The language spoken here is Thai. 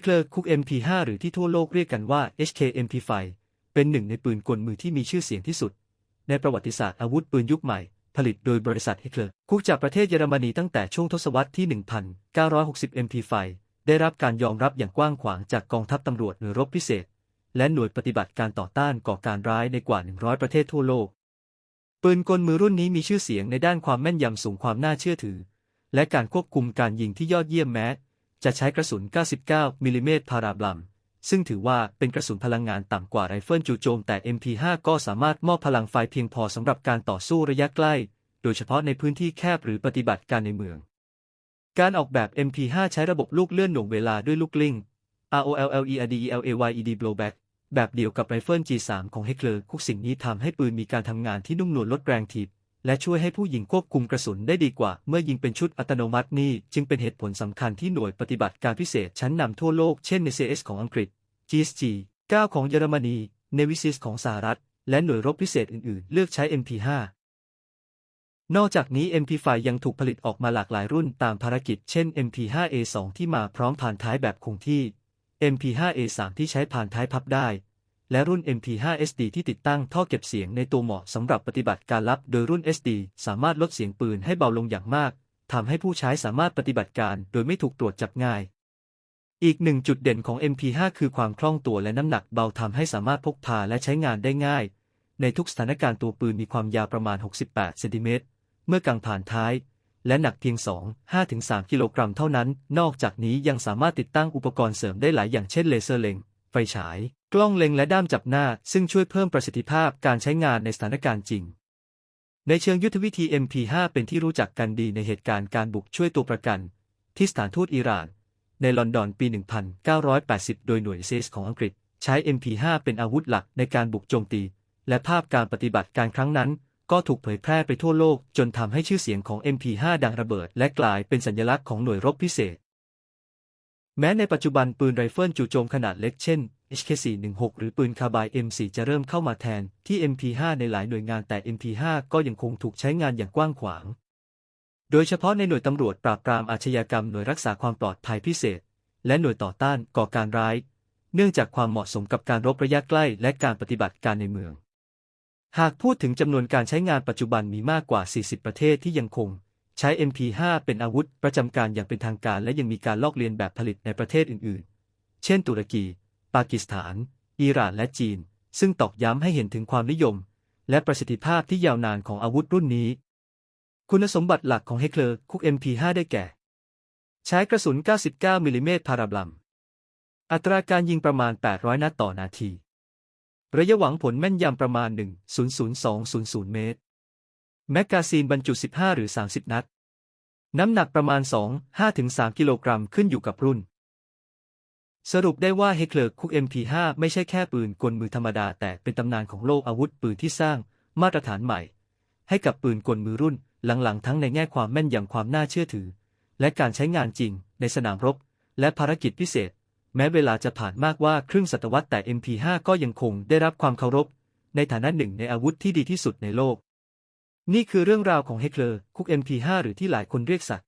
เคลอร์คุก MP5 หรือที่ทั่วโลกเรียกกันว่า HK MP5 เป็นหนึ่งในปืนกลมือที่มีชื่อเสียงที่สุด ในประวัติศาสตร์อาวุธปืนยุคใหม่ ผลิตโดยบริษัทเฮเคลอร์คุกจากประเทศเยอรมนีตั้งแต่ช่วงทศวรรษที่ 1960 MP5 ได้รับการยอมรับอย่างกว้างขวางจากกองทัพตำรวจหน่วยรบพิเศษ และหน่วยปฏิบัติการต่อต้านก่อการร้ายในกว่า 100 ประเทศทั่วโลก ปืนกลมือรุ่นนี้มีชื่อเสียงในด้านความแม่นยำสูงความน่าเชื่อถือ และการควบคุมการยิงที่ยอดเยี่ยมแม้ จะใช้กระสุน 99 มิลลิเมตรพาราบลัม ซึ่งถือว่าเป็นกระสุนพลังงานต่ำกว่าไรเฟิลจู่โจมแต่ MP5 ก็สามารถมอบพลังไฟเพียงพอสำหรับการต่อสู้ระยะใกล้ โดยเฉพาะในพื้นที่แคบหรือปฏิบัติการในเมือง การออกแบบ MP5 ใช้ระบบลูกเลื่อนหน่วงเวลาด้วยลูกกลิ้ง ROLLERDELAYED blowback แบบเดียวกับไรเฟิล G3 ของเฮกเลอร์คุกสิ่งนี้ทำให้ปืนมีการทำงานที่นุ่มนวลลดแรงถีบ และช่วยให้ผู้ยิงควบคุมกระสุนได้ดีกว่า เมื่อยิงเป็นชุดอัตโนมัตินี่จึงเป็นเหตุผลสำคัญที่หน่วยปฏิบัติการพิเศษชั้นนำทั่วโลกเช่น NCS ของอังกฤษ GSG 9 ของเยอรมนี Nevisis ของสหรัฐ และหน่วยรบพิเศษอื่นๆ เลือกใช้ MP5 นอกจากนี้ MP5 ยังถูกผลิตออกมาหลากหลายรุ่นตามภารกิจ เช่น MP5A2 ที่มาพร้อมผ่านท้ายแบบคงที่ MP5A3 ที่ใช้ผ่านท้ายพับได้ และรุ่น MP5SD ที่ติดตั้งท่อเก็บเสียงในตัวเหมาะสำหรับปฏิบัติการลับ โดยรุ่น SD สามารถลดเสียงปืนให้เบาลงอย่างมากทำให้ผู้ใช้สามารถปฏิบัติการโดยไม่ถูกตรวจจับง่าย อีกหนึ่งจุดเด่นของ MP5 คือความคล่องตัวและน้ำหนักเบาทำให้สามารถพกพาและใช้งานได้ง่าย ในทุกสถานการณ์ตัวปืนมีความยาวประมาณ 68 เซนติเมตร เมื่อกางผ่านท้าย และหนักเพียง 2 5-3 กิโลกรัมเท่านั้น นอกจากนี้ยังสามารถติดตั้งอุปกรณ์เสริมได้หลายอย่างเช่นเลเซอร์เล็ง ไฟฉาย กล้องเล็งและด้ามจับหน้า ซึ่งช่วยเพิ่มประสิทธิภาพการใช้งานในสถานการณ์จริง ในเชิงยุทธวิธี MP5 เป็นที่รู้จักกันดีในเหตุการณ์การบุกช่วยตัวประกัน ที่สถานทูตอิหร่าน ในลอนดอนปี 1980 โดยหน่วยเซสของอังกฤษ ใช้ MP5 เป็นอาวุธหลักในการบุกโจมตี และภาพการปฏิบัติการครั้งนั้น ก็ถูกเผยแพร่ไปทั่วโลก จนทำให้ชื่อเสียงของ MP5 ดังระเบิด และกลายเป็นสัญลักษณ์ของหน่วยรบพิเศษ แม้ในปัจจุบันปืนไรเฟิลจู่โจมขนาดเล็กเช่น HK416 หรือปืนคาบาย M4 จะเริ่มเข้ามาแทนที่ MP5 ในหลายหน่วยงานแต่ MP5 ก็ยังคงถูกใช้งานอย่างกว้างขวาง โดยเฉพาะในหน่วยตำรวจปราบปรามอาชญากรรมหน่วยรักษาความปลอดภัยพิเศษ และหน่วยต่อต้านก่อการร้าย เนื่องจากความเหมาะสมกับการรบระยะใกล้และการปฏิบัติการในเมือง หากพูดถึงจำนวนการใช้งานปัจจุบันมีมากกว่า 40 ประเทศที่ยังคง ใช้ MP5 เป็นอาวุธประจำการอย่างเป็นทางการและยังมีการลอกเลียนแบบผลิตในประเทศอื่นๆ เช่น ตุรกี ปากีสถาน อิหร่านและจีน ซึ่งตอกย้ำให้เห็นถึงความนิยม และประสิทธิภาพที่ยาวนานของอาวุธรุ่นนี้ คุณสมบัติหลักของเฮเคลอร์คุก MP5 ได้แก่ ใช้กระสุน 99มิลลิเมตรพาราบลัม อัตราการยิงประมาณ 800 นัดต่อนาที ระยะหวังผลแม่นยำประมาณ 1.00200 เมตร แมกกาซีนบรรจุ 15 หรือ 30 นัด น้ำหนักประมาณ 2-5-3 กิโลกรัมขึ้นอยู่กับรุ่น สรุปได้ว่าเฮเคลอร์คุก MP5 ไม่ใช่แค่ปืนกลมือธรรมดา แต่เป็นตำนานของโลกอาวุธปืนที่สร้าง มาตรฐานใหม่ ให้กับปืนกลมือรุ่นหลังๆ ทั้งในแง่ความแม่นยำความน่าเชื่อถือ และการใช้งานจริงในสนามรบ และภารกิจพิเศษ แม้เวลาจะผ่านมากว่าครึ่งศตวรรษแต่ MP5 ก็ยังคงได้รับความเคารพ ในฐานะหนึ่งในอาวุธที่ดีที่สุดในโลก นี่คือเรื่องราวของเฮเคลอร์คุก MP5 หรือที่หลายคนเรียกสัก